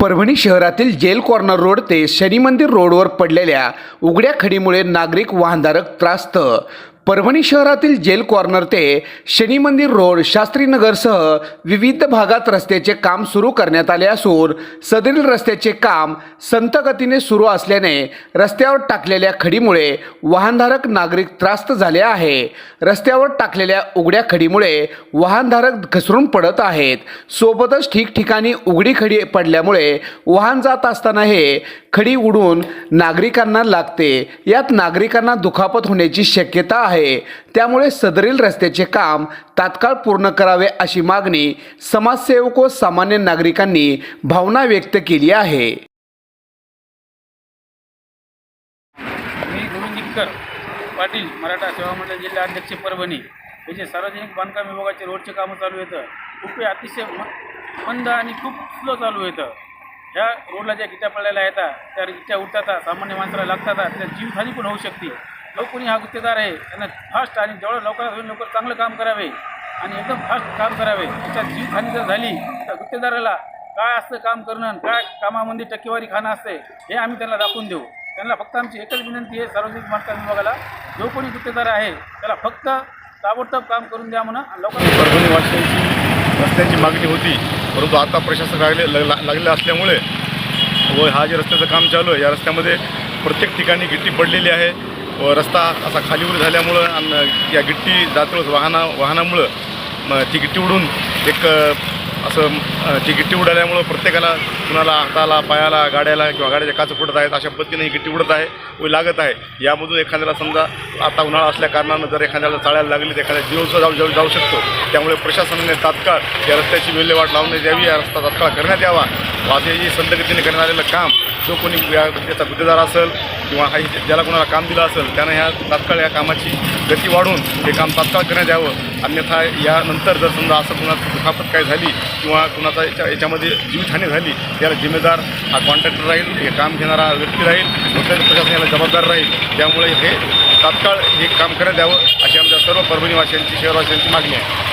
परभणी शहरातील gel corner road ते शनी मंदिर रोडवर पडलेल्या उघड्या खडीमुळे नागरिक वाहनधारक त्रास्त. परभणी शहरातील जेल कॉर्नर ते शनी मंदिर रोड शास्त्रीनगरसह विविध भागात रस्त्याचे काम सुरू करण्यात आले असून सदरील रस्त्याचे काम संत गतीने सुरू असल्याने रस्त्यावर टाकलेल्या खडीमुळे वाहनधारक नागरिक त्रास्त झाले आहे. रस्त्यावर टाकलेल्या उघड्या खडीमुळे वाहनधारक घसरून पडत आहेत. सोबतच ठिकठिकाणी उघडी खडी पडल्यामुळे वाहन जात असताना हे खडी उडून नागरिकांना लागते. यात नागरिकांना दुखापत होण्याची शक्यता आहे. त्यामुळे सदरील रस्त्याचे काम तात्काळ पूर्ण करावे अशी मागणी समाजसेवक व सामान्य नागरिकांनी भावना व्यक्त केली आहे. पाटील मराठा सेवा मंडळ जिल्हा अध्यक्ष परभणी. म्हणजे सार्वजनिक बांधकाम विभागाचे रोडचे कामं चालू येतं खूप अतिशय मंद आणि खूप स्लो चालू येतं ह्या रोडला ज्या गिट्या पडलेल्या येतात त्या गिट्या उठतात सामान्य माणसाला लागतात त्या जीवहानी पण होऊ शकते जो कोणी हा गुत्तेदार आहे. त्यांना फास्ट आणि जेवढं लवकरात होईल लवकर चांगलं काम करावे आणि एकदम फास्ट काम करावे. त्याच्यात जीवहानी जर झाली तर गुत्तेदाराला काय असतं काम करणं आणि काय कामामध्ये टक्केवारी खाणं असते हे आम्ही त्यांना दाखवून देऊ. त्यांना फक्त आमची एकच विनंती आहे सार्वजनिक बांधकाम विभागाला जो कोणी गुत्तेदार आहे त्याला फक्त ताबडतोब काम करून द्या म्हणा लवकर परभणी वासियांची रस्त्यांची मागणी होती परंतु आता प्रशासक लागले लग- असल्यामुळे व हा जे रस्त्याचं काम चालू आहे या रस्त्यामध्ये प्रत्येक ठिकाणी गिट्टी पडलेली आहे. रस्ता असा खालीवर झाल्यामुळं आणि या गिट्टी जातो वाहना वाहनामुळं. म ती गिट्टी उडून एक असं ती गिट्टी उडाल्यामुळं प्रत्येकाला कुणाला हाताला पायाला गाड्याला किंवा गाड्याच्या काच फुटत आहेत अशा पद्धतीने ही गिट्टी उडत आहे व लागत आहे. यामधून एखाद्याला समजा आता उन्हाळा असल्या कारणानं जर एखाद्याला चाळायला लागली तर एखाद्या जीवसुद्धा जाऊ जाऊ जाऊ शकतो. त्यामुळे प्रशासनाने तात्काळ या रस्त्याची विल्हेवाट लावण्यात यावी या रस्ता तात्काळ करण्यात यावा. व जी संतगतीने करण्यात आलेलं काम जो कोणी या याचा गुत्तेदार असेल किंवा हा ज्याला कोणाला काम दिलं असेल त्यानं ह्या तात्काळ या कामाची गती वाढवून हे काम तात्काळ करण्यात यावं. अन्यथा यानंतर जर समजा असं कुणाची दुखापत काय झाली किंवा कुणाचा याच्या याच्यामध्ये जीवितहानी झाली त्याला जिम्मेदार हा कॉन्ट्रॅक्टर राहील हे काम घेणारा व्यक्ती राहील कुठल्याही प्रशासन याला जबाबदार राहील. त्यामुळे हे तात्काळ हे काम करण्यात यावं अशी आमच्या सर्व परभणीवासियांची शहरवासियांची मागणी आहे.